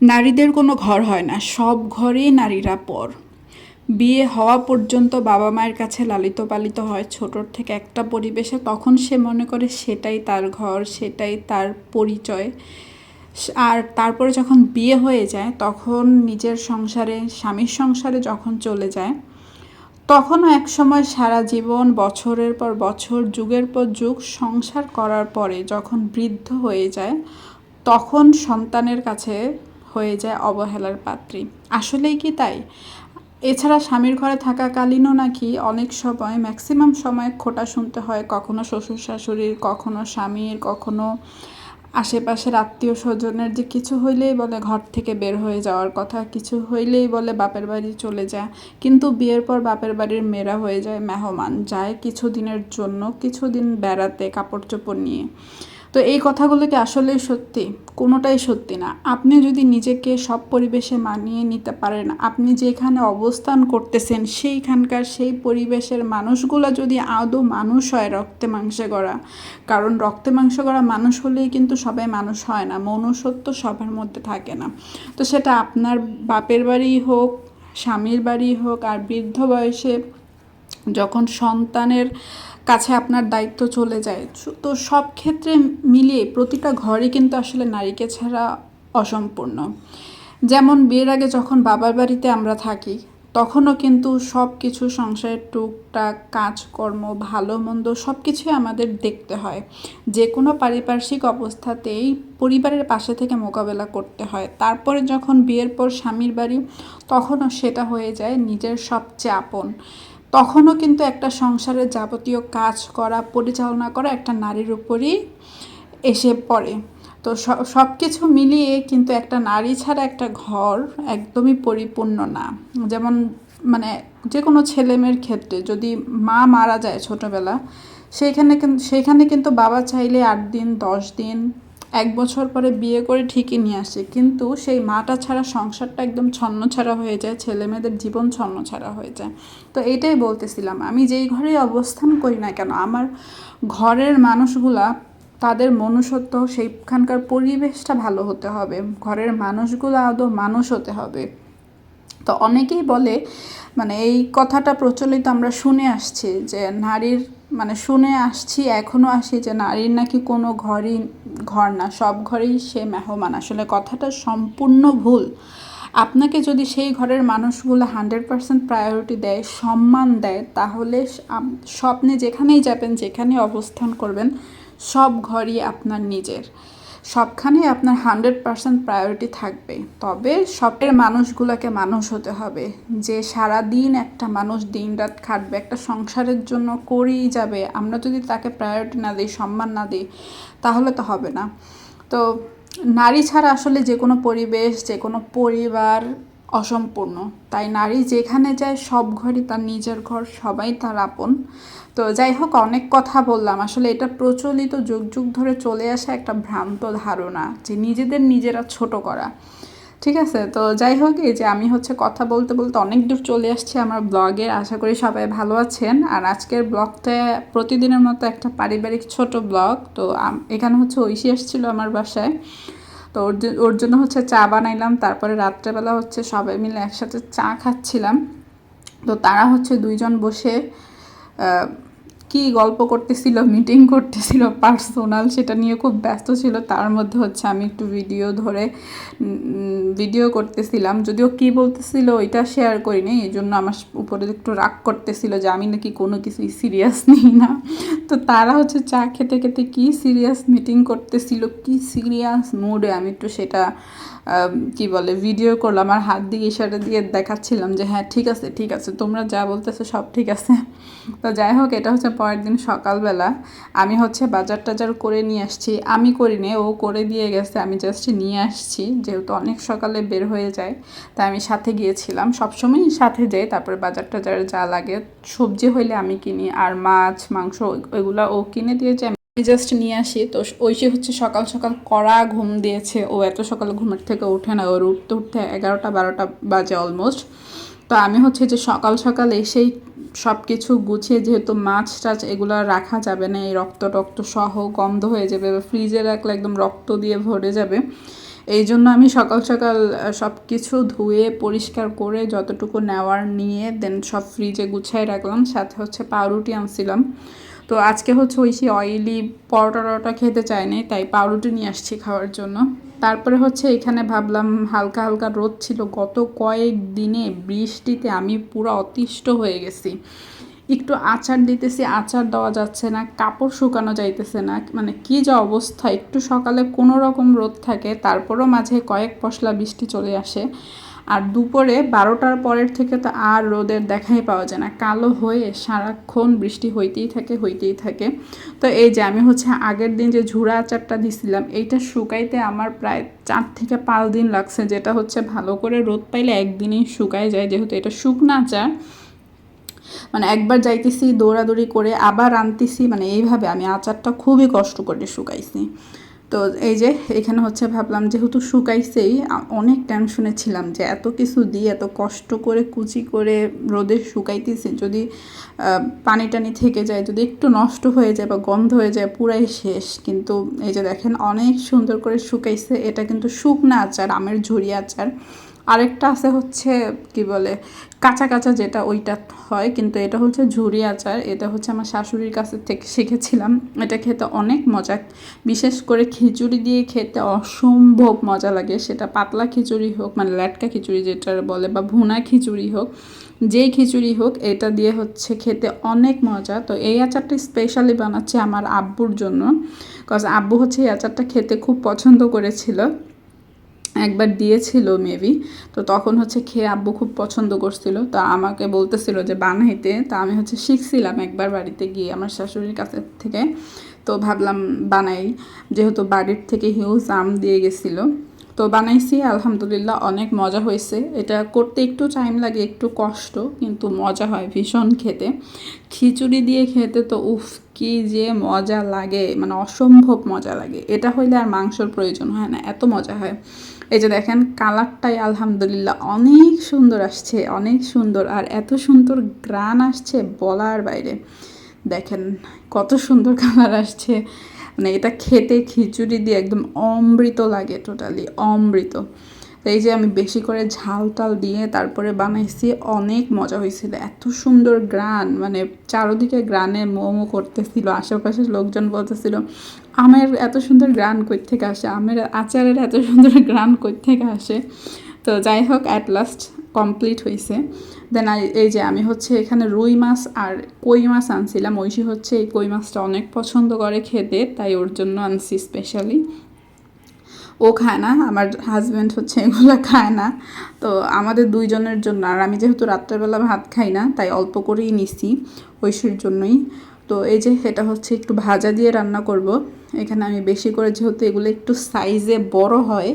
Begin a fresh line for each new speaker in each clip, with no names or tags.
নারীদের কোনো ঘর হয় না, সব ঘরেই নারীরা পর। বিয়ে হওয়া পর্যন্ত বাবা মায়ের কাছে লালিত পালিত হয়, ছোটোর থেকে একটা পরিবেশে তখন সে মনে করে সেটাই তার ঘর, সেটাই তার পরিচয়। আর তারপরে যখন বিয়ে হয়ে যায়, তখন নিজের সংসারে, স্বামীর সংসারে যখন চলে যায়, তখনও এক সময় সারা জীবন বছরের পর বছর, যুগের পর যুগ সংসার করার পরে যখন বৃদ্ধ হয়ে যায়, তখন সন্তানের কাছে হয়ে যায় অবহেলার পাত্রী। আসলেই কি তাই? এছাড়া স্বামীর ঘরে থাকাকালীনও নাকি অনেক সময় ম্যাক্সিমাম সময় খোটা শুনতে হয়। কখনো শ্বশুর শাশুড়ির, কখনো স্বামীর, কখনো আশেপাশের আত্মীয় স্বজনের যে কিছু হইলেই বলে ঘর থেকে বের হয়ে যাওয়ার কথা, কিছু হইলেই বলে বাপের বাড়ি চলে যায়। কিন্তু বিয়ের পর বাপের বাড়ির মেয়েরা হয়ে যায় মেহমান, যায় কিছু দিনের জন্য, কিছুদিন বেড়াতে কাপড় চোপড় নিয়ে। তো এই কথাগুলো কি আসলেই সত্যি? কোনোটাই সত্যি না। আপনি যদি নিজেকে সব পরিবেশে মানিয়ে নিতে পারেন, আপনি যেখানে অবস্থান করতেছেন, সেইখানকার সেই পরিবেশের মানুষগুলো যদি আদৌ মানুষ হয় রক্তে মাংসে গড়া, কারণ রক্তে মাংসে গড়া মানুষ হলেই কিন্তু সবাই মানুষ হয় না, মনুষ্যত্ব সবার মধ্যে থাকে না। তো সেটা আপনার বাপের বাড়ি হোক, স্বামীর বাড়ি হোক, আর বৃদ্ধ বয়সে যখন সন্তানের কাছে আপনার দায়িত্ব চলে যায়। তো সব ক্ষেত্রে মিলিয়ে প্রতিটা ঘরই কিন্তু আসলে নারীকে ছাড়া অসম্পূর্ণ। যেমন বিয়ের আগে যখন বাবার বাড়িতে আমরা থাকি, তখনও কিন্তু সব কিছু সংসারের টুকটাক কাজকর্ম, ভালো মন্দ সব কিছুই আমাদের দেখতে হয়। যে কোনো পারিপার্শ্বিক অবস্থাতেই পরিবারের পাশে থেকে মোকাবেলা করতে হয়। তারপরে যখন বিয়ের পর স্বামীর বাড়ি, তখনও সেটা হয়ে যায় নিজের সবচেয়ে আপন। তখনও কিন্তু একটা সংসারের যাবতীয় কাজ করা, পরিচালনা করা একটা নারীর উপরই এসে পড়ে। তো সব কিছু মিলিয়ে কিন্তু একটা নারী ছাড়া একটা ঘর একদমই পরিপূর্ণ না। যেমন মানে যে কোনো ছেলেমেয়ের ক্ষেত্রে যদি মা মারা যায় ছোটোবেলা, সেইখানে সেইখানে কিন্তু বাবা চাইলে আট দিন, দশ দিন এক বছর পরে বিয়ে করে ঠিকই নিয়ে আসে। কিন্তু সেই মাটা ছাড়া সংসারটা একদম ছন্ন ছাড়া হয়ে যায়, ছেলে মেয়েদের জীবন ছন্ন ছাড়া হয়ে যায়। তো এইটাই বলতেছিলাম, আমি যেই ঘরে অবস্থান করি না কেন, আমার ঘরের মানুষগুলা, তাদের মনুষ্যত্ব, সেইখানকার পরিবেশটা ভালো হতে হবে। ঘরের মানুষগুলো আদৌ মানুষ হতে হবে। তো অনেকেই বলে মানে এই কথাটা প্রচলিত আমরা শুনে আসছি যে নারীর মানে শুনে আসছি এখনও আসি যে নারীর নাকি কোনো ঘরই, ঘর না, সব ঘরেই সে মেহমান। আসলে কথাটা সম্পূর্ণ ভুল। আপনাকে যদি সেই ঘরের মানুষগুলো হান্ড্রেড পার্সেন্ট প্রায়োরিটি দেয়, সম্মান দেয়, তাহলে স্বপ্নে যেখানেই যাবেন যেখানে অবস্থান করবেন, সব ঘরই আপনার নিজের। সবখানে আপনার হান্ড্রেড পার্সেন্ট প্রায়োরিটি থাকবে। তবে সবের মানুষগুলোকে মানুষ হতে হবে। যে সারা দিন একটা মানুষ দিন রাত খাটবে, একটা সংসারের জন্য করেই যাবে, আমরা যদি তাকে প্রায়োরিটি না দিই, সম্মান না দিই, তাহলে তো হবে না। তো নারী ছাড়া আসলে যে কোনো পরিবেশ যে কোনো পরিবার অসম্পূর্ণ। তাই নারী যেখানে যায়, সব ঘরই তার নিজের ঘর, সবাই তার আপন। তো যাই হোক, অনেক কথা বললাম। আসলে এটা প্রচলিত যুগ যুগ ধরে চলে আসা একটা ভ্রান্ত ধারণা যে নিজেদের নিজেরা ছোট করা। ঠিক আছে? তো যাই হোক, এই যে আমি হচ্ছে কথা বলতে বলতে অনেক দূর চলে আসছি আমার ব্লগে। আশা করি সবাই ভালো আছেন। আর আজকের ব্লগটা প্রতিদিনের মতো একটা পারিবারিক ছোট ব্লগ। তো এখানে হচ্ছে ঐশী এসেছিল আমার বাসায়। তো ওর ওর জন্য হচ্ছে চা বানাইলাম, তারপরে রাত্রেবেলা হচ্ছে সবাই মিলে একসাথে চা খাচ্ছিলাম। তো তারা হচ্ছে দুইজন বসে কি গল্প করতেছিল মিটিং করতেছিল পার্সোনাল সেটা নিয়ে খুব ব্যস্ত ছিল। তার মধ্যে হচ্ছে আমি একটু ভিডিও ধরে ভিডিও করতেছিলাম। যদিও কি বলতেছিল ওইটা শেয়ার করিনি এই জন্য আমার উপরে একটু রাগ করতেছিল যে আমি নাকি কোনো কিছুই সিরিয়াস নিই না। তো তারা হচ্ছে চা খেতে খেতে কি সিরিয়াস মিটিং করতেছিল, কি সিরিয়াস মুডে আমি একটু সেটা কি বলে ভিডিও করলাম আর হাত দিয়ে ইশারা দিয়ে দেখাচ্ছিলাম যে হ্যাঁ ঠিক আছে ঠিক আছে, তোমরা যা বলতেছো সব ঠিক আছে। তো যাই হোক, এটা হচ্ছে পরের দিন সকালবেলা। আমি হচ্ছে বাজার টাজার করে নিয়ে আসছি। আমি করিনি, ও করে দিয়ে গেছে, আমি জাস্ট নিয়ে আসছি। যেহেতু অনেক সকালে বের হয়ে যায়, তাই আমি সাথে গিয়েছিলাম। সবসময়ই সাথে যাই, তারপরে বাজার টাজার যা লাগে, সবজি হইলে আমি কিনি। আর মাছ, মাংস ওইগুলো ও কিনে দিয়েছে জাস্ট নিয়ে আসি। তো ঐশী হচ্ছে সকাল সকাল কড়া ঘুম দিয়েছে। ও এত সকালে ঘুমের থেকে উঠে না। ওর উঠতে উঠতে এগারোটা, বারোটা বাজে অলমোস্ট তো আমি হচ্ছে যে সকাল সকাল এসেই সব কিছু গুছিয়ে যেহেতু মাছ টাছ এগুলো রাখা যাবে না, এই রক্ত টক্ত সহ গন্ধ হয়ে যাবে ফ্রিজে রাখলে একদম রক্ত দিয়ে ভরে যাবে। এই জন্য আমি সকাল সকাল সব কিছু ধুয়ে, পরিষ্কার করে যতটুকু নেওয়ার নিয়ে দেন সব ফ্রিজে গুছাই রাখলাম। সাথে হচ্ছে পাউরুটি আনছিলাম। তো আজকে হচ্ছে ওই সে অয়েলি পরোটা টরোটা খেতে চায়নি, তাই পাউরুটি নিয়ে আসছি খাওয়ার জন্য। তারপরে হচ্ছে এখানে ভাবলাম হালকা হালকা রোদ ছিল, গত কয়েক দিনে বৃষ্টিতে আমি পুরো অতিষ্ঠ হয়ে গেছি। একটু আচার দিতেছি, আচার দেওয়া যাচ্ছে না, কাপড় শুকানো যাইতেছে না মানে কি যা অবস্থা, একটু সকালে কোনো রকম রোদ থাকে, তারপরও মাঝে কয়েক পশলা বৃষ্টি চলে আসে। আর দুপুরে বারোটার পরের থেকে তো আর রোদের দেখাই পাওয়া যায় না। কালো হয়ে সারাক্ষণ বৃষ্টি হইতেই থাকে হইতেই থাকে। তো এই যে আমি হচ্ছে আগের দিন যে ঝুড়া আচারটা দিছিলাম, এইটা শুকাইতে আমার প্রায় চার থেকে পাঁচ দিন লাগছে। যেটা হচ্ছে ভালো করে রোদ পাইলে একদিনেই শুকায় যায়। যেহেতু এটা শুকনা আচার মানে একবার যাইতেছি দৌড়াদৌড়ি করে আবার আনতেছি মানে এইভাবে আমি আচারটা খুবই কষ্ট করে শুকাইছি। তো এই যে এখানে হচ্ছে ভাবলাম যেহেতু শুকাইছেই অনেক টেনশনে ছিলাম যে এত কিছু দিয়ে এত কষ্ট করে কুচি করে রোদে শুকাইতেছি, যদি পানি টানি থেকে যায়, যদি একটু নষ্ট হয়ে যায় বা গন্ধ হয়ে যায়, পুরাই শেষ। কিন্তু এই যে দেখেন অনেক সুন্দর করে শুকাইছে, এটা কিন্তু শুকনা আচার, আমের ঝুড়ি আচার। আরেকটা আছে হচ্ছে, কি বলে, কাঁচা কাঁচা যেটা ওইটা হয়, কিন্তু এটা হচ্ছে ঝুরি আচার, এটা হচ্ছে আমার শাশুড়ির কাছে থেকে শিখেছিলাম, এটা খেতে অনেক মজা, বিশেষ করে খিচুড়ি দিয়ে খেতে অসম্ভব মজা লাগে, সেটা পাতলা খিচুড়ি হোক মানে ল্যাটকা খিচুড়ি যেটা বলে, বা ভুনা খিচুড়ি হোক, যেই খিচুড়ি হোক, এটা দিয়ে হচ্ছে খেতে অনেক মজা, তো এই আচারটা স্পেশালি বানাচ্ছে আমার আব্বুর জন্য কজ আব্বু হচ্ছে এই আচারটা খেতে খুব পছন্দ করেছিল একবার দিয়েছিল মেবি, তো তখন হচ্ছে খেয়ে আব্বু খুব পছন্দ করছিল। তা আমাকে বলতেছিল যে, বানাইতে। তা আমি হচ্ছে শিখছিলাম একবার বাড়িতে গিয়ে আমার শাশুড়ির কাছে থেকে। তো ভাবলাম বানাই। যেহেতু বাড়ির থেকে হিউজ আম দিয়ে গেছিল। তো বানাইছি, আলহামদুলিল্লাহ অনেক মজা হয়েছে। এটা করতে একটু টাইম লাগে, একটু কষ্ট, কিন্তু মজা হয় ভীষণ খেতে। খিচুড়ি দিয়ে খেতে তো উফ, কি যে মজা লাগে মানে অসম্ভব মজা লাগে। এটা হইলে আর মাংসর প্রয়োজন হয় না, এত মজা হয়। এই যে দেখেন, কালারটাই আলহামদুলিল্লাহ অনেক সুন্দর আসছে, অনেক সুন্দর, আর এত সুন্দর গ্রান আসছে বলার বাইরে। দেখেন, কত সুন্দর কালার আসছে। মানে এটা খেতে খিচুড়ি দিয়ে একদম অমৃত লাগে টোটালি অমৃত। এই যে আমি বেশি করে ঝাল টাল দিয়ে তারপরে বানাইছি, অনেক মজা হয়েছিল এত সুন্দর গ্রান মানে চারোদিকে গ্রানে মোমো করতেছিল, আশেপাশের লোকজন বলতেছিল, আমের এত সুন্দর গ্রান কই থেকে আসে? আমের আচারের এত সুন্দর গ্রান কই থেকে আসে? তো যাই হোক অ্যাট লাস্ট কমপ্লিট হয়েছে দেন এই যে আমি হচ্ছে এখানে রুই মাছ আর কই মাছ আনছিলাম। ঐশী হচ্ছে এই কই মাছটা অনেক পছন্দ করে খেতে, তাই ওর জন্য আনছি স্পেশালি ও খায় না, আমার হাজব্যান্ড হচ্ছে এগুলো খায় না। তো আমাদের দুইজনের জন্য, আর আমি যেহেতু রাত্রেবেলা ভাত খাই না, তাই অল্প করেই নিছি ঐশীর জন্যই। তো এই যে এটা হচ্ছে একটু ভাজা দিয়ে রান্না করব। এখানে আমি বেশি করে যেহেতু এগুলো একটু সাইজে বড় হয়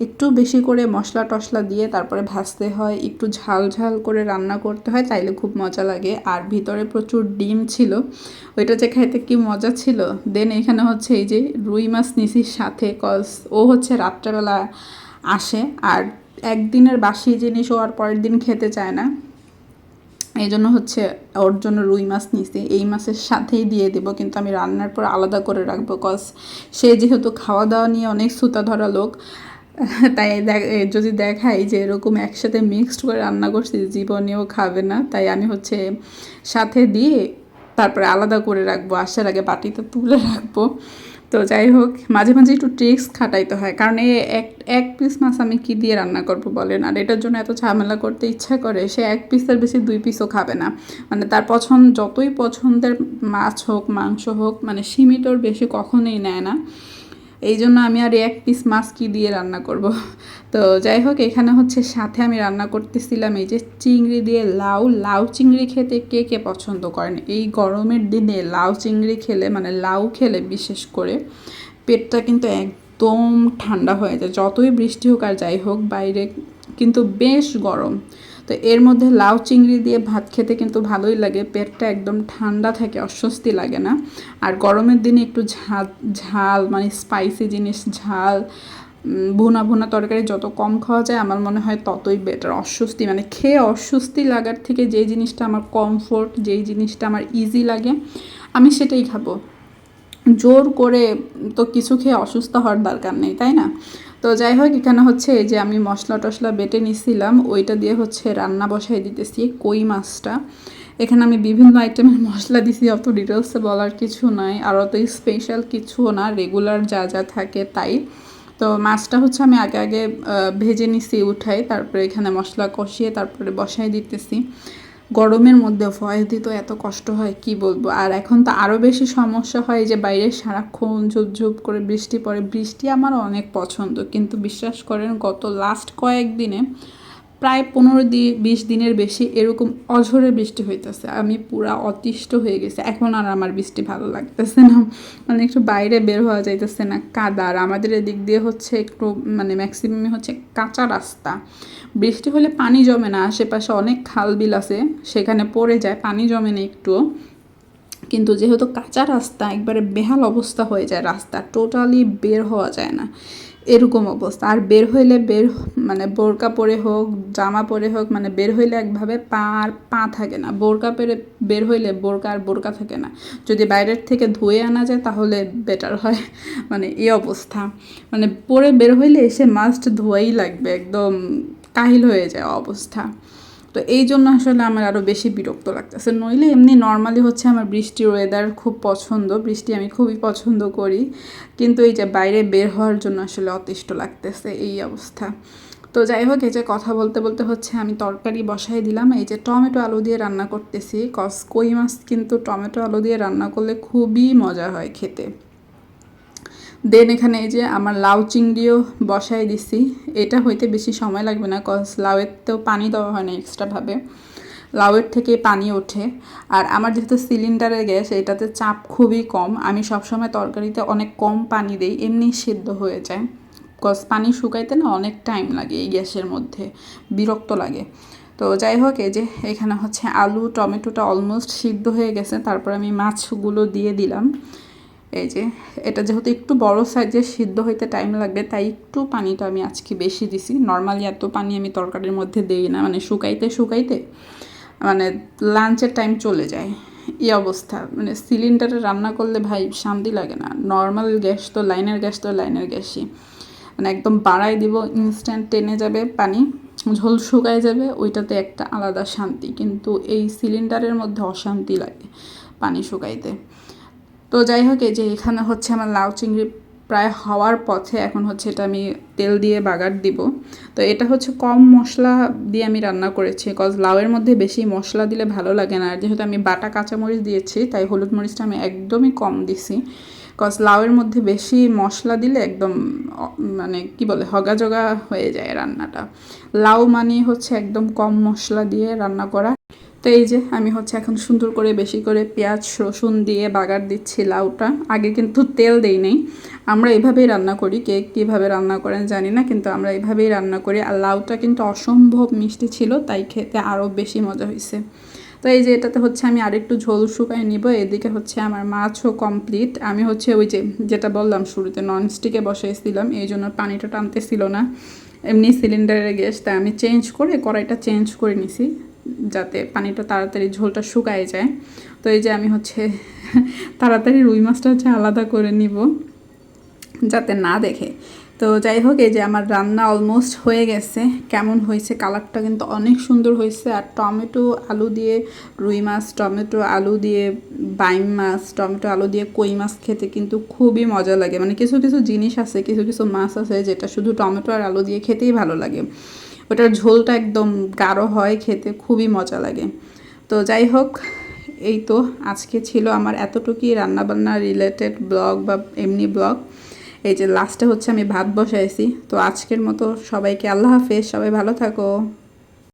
একটু বেশি করে মশলা টশলা দিয়ে তারপরে ভাজতে হয়, একটু ঝাল ঝাল করে রান্না করতে হয়, তাইলে খুব মজা লাগে। আর ভিতরে প্রচুর ডিম ছিল, ওইটা যে খাইতে কি মজা ছিল? দেন এখানে হচ্ছে এই যে রুই মাছ নিসির সাথে কজ ও হচ্ছে রাত্রেবেলা আসে। আর একদিনের বাসি জিনিস ও আর পরের দিন খেতে চায় না। এই জন্য হচ্ছে ওর জন্য রুই মাছ নিছি। এই মাছের সাথেই দিয়ে দেব, কিন্তু আমি রান্নার পর আলাদা করে রাখব কজ সে যেহেতু খাওয়া দাওয়া নিয়ে অনেক সুতা ধরা লোক তাই যদি দেখাই যে এরকম একসাথে মিক্সড করে রান্না করছি জীবনেও খাবে না, তাই আমি হচ্ছে সাথে দিয়ে তারপরে আলাদা করে রাখব, আসার আগে বাটিতে তুলে রাখব। তো যাই হোক, মাঝে মাঝে একটু ট্রিক্স খাটাইতে হয়, কারণ এই এক এক পিস মাছ আমি কী দিয়ে রান্না করব বলেন? আর এটার জন্য এত ঝামেলা করতে ইচ্ছা করে, সে এক পিসের বেশি দুই পিসও খাবে না। মানে তার পছন্দ, যতই পছন্দের মাছ হোক, মাংস হোক মানে সীমিতর বেশি কখনোই নেয় না। এই জন্য আমি আর এক পিস মাছ দিয়ে রান্না করব। তো যাই হোক, এখানে হচ্ছে সাথে আমি রান্না করতেছিলাম এই যে চিংড়ি দিয়ে লাউ। লাউ চিংড়ি খেতে কে কে পছন্দ করেন? এই গরমের দিনে লাউ চিংড়ি খেলে মানে লাউ খেলে বিশেষ করে পেটটা কিন্তু একদম ঠান্ডা হয়ে যায়। যতই বৃষ্টি হোক আর যাই হোক, বাইরে কিন্তু বেশ গরম। তো এর মধ্যে লাউ চিংড়ি দিয়ে ভাত খেতে কিন্তু ভালোই লাগে। পেটটা একদম ঠান্ডা থাকে, অস্বস্তি লাগে না। আর গরমের দিনে একটু ঝাল ঝাল মানে স্পাইসি জিনিস, ঝাল ভুনা ভুনা তরকারি যত কম খাওয়া যায় আমার মনে হয় ততই বেটার অস্বস্তি। মানে খেয়ে অস্বস্তি লাগার থেকে যেই জিনিসটা আমার কমফোর্ট যেই জিনিসটা আমার ইজি লাগে, আমি সেটাই খাব। জোর করে তো কিছু খেয়ে অসুস্থ হওয়ার দরকার নেই, তাই না? তো যাই হোক এখানে হচ্ছে এই যে আমি মশলা টশলা বেটে নিছিলাম, ওইটা দিয়ে হচ্ছে রান্না বসাই দিতেছি কই মাছটা। এখানে আমি বিভিন্ন আইটেমের মশলা দিছি, অত ডিটেলসে বলার কিছু নাই, আর অত স্পেশাল কিছুও না রেগুলার যা যা থাকে তাই। তো মাছটা হচ্ছে আমি আগে আগে ভেজে নিছি উঠাই, তারপরে এখানে মশলা কষিয়ে তারপরে বসাই দিতেছি। গরমের মধ্যে ভয়েস দিতে এত কষ্ট হয়, কি বলব? আর এখন তো আরও বেশি সমস্যা হয় যে, বাইরে সারাক্ষণ ঝুপ ঝুপ করে বৃষ্টি পড়ে। বৃষ্টি আমার অনেক পছন্দ, কিন্তু বিশ্বাস করেন গত লাস্ট কয়েকদিনে প্রায় পনেরো দি, বিশ দিনের বেশি এরকম অঝরে বৃষ্টি হইতেছে। আমি পুরা অতিষ্ঠ হয়ে গেছে। এখন আর আমার বৃষ্টি ভালো লাগতেছে না। মানে একটু বাইরে বের হওয়া যাইতেছে না, কাদা। আর আমাদের এদিক দিয়ে হচ্ছে একটু মানে ম্যাক্সিমামই হচ্ছে কাঁচা রাস্তা। বৃষ্টি হলে পানি জমে না। আশেপাশে অনেক খাল বিল আছে। সেখানে পড়ে যায়, পানি জমে না একটুও কিন্তু যেহেতু কাঁচা রাস্তা, একবারে বেহাল অবস্থা হয়ে যায় রাস্তা। টোটালি বের হওয়া যায় না। এরকম অবস্থা। আর বের হইলে বের মানে বোরকা পরে হোক, জামা পরে হোক মানে বের হইলে একভাবে পা আর পা থাকে না। বোরকা পরে বের হইলে বোরকা আর বোরকা থাকে না। যদি বাইরের থেকে ধুয়ে আনা যায় তাহলে বেটার হয়। মানে এই অবস্থা। মানে পরে বের হইলে এসে মাস্ট ধোয়াই লাগবে, একদম কাহিল হয়ে যায় অবস্থা। তো এই জন্য আসলে আমার আরও বেশি বিরক্ত লাগতেছে। নইলে এমনি নর্মালি হচ্ছে আমার বৃষ্টির ওয়েদার খুব পছন্দ, বৃষ্টি আমি খুবই পছন্দ করি। কিন্তু এই যে বাইরে বের হওয়ার জন্য আসলে অতিষ্ঠ লাগতেছে এই অবস্থা। তো যাই হোক, এই যে কথা বলতে বলতে হচ্ছে আমি তরকারি বসাই দিলাম। এই যে টমেটো আলু দিয়ে রান্না করতেছি কস কই মাছ কিন্তু টমেটো আলু দিয়ে রান্না করলে খুবই মজা হয় খেতে। দেন এখানে এই যে আমার লাউ চিংড়িও বসাই দিছি। এটা হইতে বেশি সময় লাগবে না কজ লাউয়েরতেও পানি দেওয়া হয় না এক্সট্রাভাবে লাউয়ের থেকে পানি ওঠে। আর আমার যেহেতু সিলিন্ডারের গ্যাস, এটাতে চাপ খুবই কম। আমি সবসময় তরকারিতে অনেক কম পানি দিই, এমনি সিদ্ধ হয়ে যায়। কজ পানি শুকাইতে না অনেক টাইম লাগে এই গ্যাসের মধ্যে, বিরক্ত লাগে। তো যাই হোক, এই যে এখানে হচ্ছে আলু, টমেটোটা অলমোস্ট সিদ্ধ হয়ে গেছে। তারপর আমি মাছগুলো দিয়ে দিলাম। এই যে, এটা যেহেতু একটু বড় সাইজের সিদ্ধ হইতে টাইম লাগবে, তাই একটু পানিটা আমি আজকে বেশি দিছি। নর্মালি এত পানি আমি তরকারির মধ্যে দিই না মানে শুকাইতে শুকাইতে মানে লাঞ্চের টাইম চলে যায়। এই অবস্থা মানে সিলিন্ডারে রান্না করলে ভাই শান্তি লাগে না। নর্মাল গ্যাস তো লাইনের গ্যাস তো লাইনের গ্যাসই। মানে একদম বাড়াই দিব ইনস্ট্যান্ট টেনে যাবে পানি, ঝোল শুকায় যাবে, ওইটাতে একটা আলাদা শান্তি। কিন্তু এই সিলিন্ডারের মধ্যে অশান্তি লাগে পানি শুকাইতে। তো যাই হোক এই যে এখানে হচ্ছে আমার লাউ চিংড়ি প্রায় হওয়ার পথে এখন হচ্ছে এটা আমি তেল দিয়ে বাগার দিব। তো এটা হচ্ছে কম মশলা দিয়ে আমি রান্না করেছি কজ লাউয়ের মধ্যে বেশি মশলা দিলে ভালো লাগে না। আর যেহেতু আমি বাটা কাঁচামরিচ দিয়েছি, তাই হলুদ মরিচটা আমি একদমই কম দিছি। কজ লাউয়ের মধ্যে বেশি মশলা দিলে একদম মানে কি বলে, হগাজগা হয়ে যায় রান্নাটা। লাউ মানে হচ্ছে একদম কম মশলা দিয়ে রান্না করা। তো এই যে আমি হচ্ছে এখন সুন্দর করে বেশি করে পেঁয়াজ, রসুন দিয়ে বাগার দিচ্ছি, লাউটা। আগে কিন্তু তেল দেই নেই। আমরা এভাবেই রান্না করি, কে কীভাবে রান্না করেন জানি না, কিন্তু আমরা এভাবেই রান্না করি। আর লাউটা কিন্তু অসম্ভব মিষ্টি ছিল, তাই খেতে আরও বেশি মজা হয়েছে তো এই যে এটাতে হচ্ছে আমি আরেকটু ঝোল শুকাই নিব, এদিকে হচ্ছে আমার মাছও কমপ্লিট আমি হচ্ছে ওই যে যেটা বললাম শুরুতে ননস্টিকে বসাইছিলাম, এই জন্য পানিটা টানতেছিল না। এমনি সিলিন্ডারের গ্যাস, তাই আমি চেঞ্জ করে কড়াইটা চেঞ্জ করে নিছি। যাতে পানিটা তাড়াতাড়ি ঝোলটা শুকায় যায়। তো এই যে আমি হচ্ছে তাড়াতাড়ি রুই মাছটা হচ্ছে আলাদা করে নিব যাতে না দেখে। তো যাই হোক, এই যে আমার রান্না অলমোস্ট হয়ে গেছে। কেমন হয়েছে, কালারটা কিন্তু অনেক সুন্দর হয়েছে। আর টমেটো আলু দিয়ে রুই মাছ, টমেটো আলু দিয়ে বাইম মাছ, টমেটো আলু দিয়ে কই মাছ খেতে কিন্তু খুবই মজা লাগে। মানে কিছু কিছু জিনিস আছে, কিছু কিছু মাছ আছে যেটা শুধু টমেটো আর আলু দিয়ে খেতেই ভালো লাগে। ওটার ঝোলটা একদম গাঢ় হয়, খেতে খুবই মজা লাগে। তো যাই হোক, এই তো আজকে ছিল আমার এতটুকুই রান্নাবান্না রিলেটেড ব্লগ বা এমনি ব্লগ। এই যে লাস্টে হচ্ছে আমি ভাত বসাইছি। তো আজকের মতো সবাইকে আল্লাহ হাফেজ, সবাই ভালো থাকো।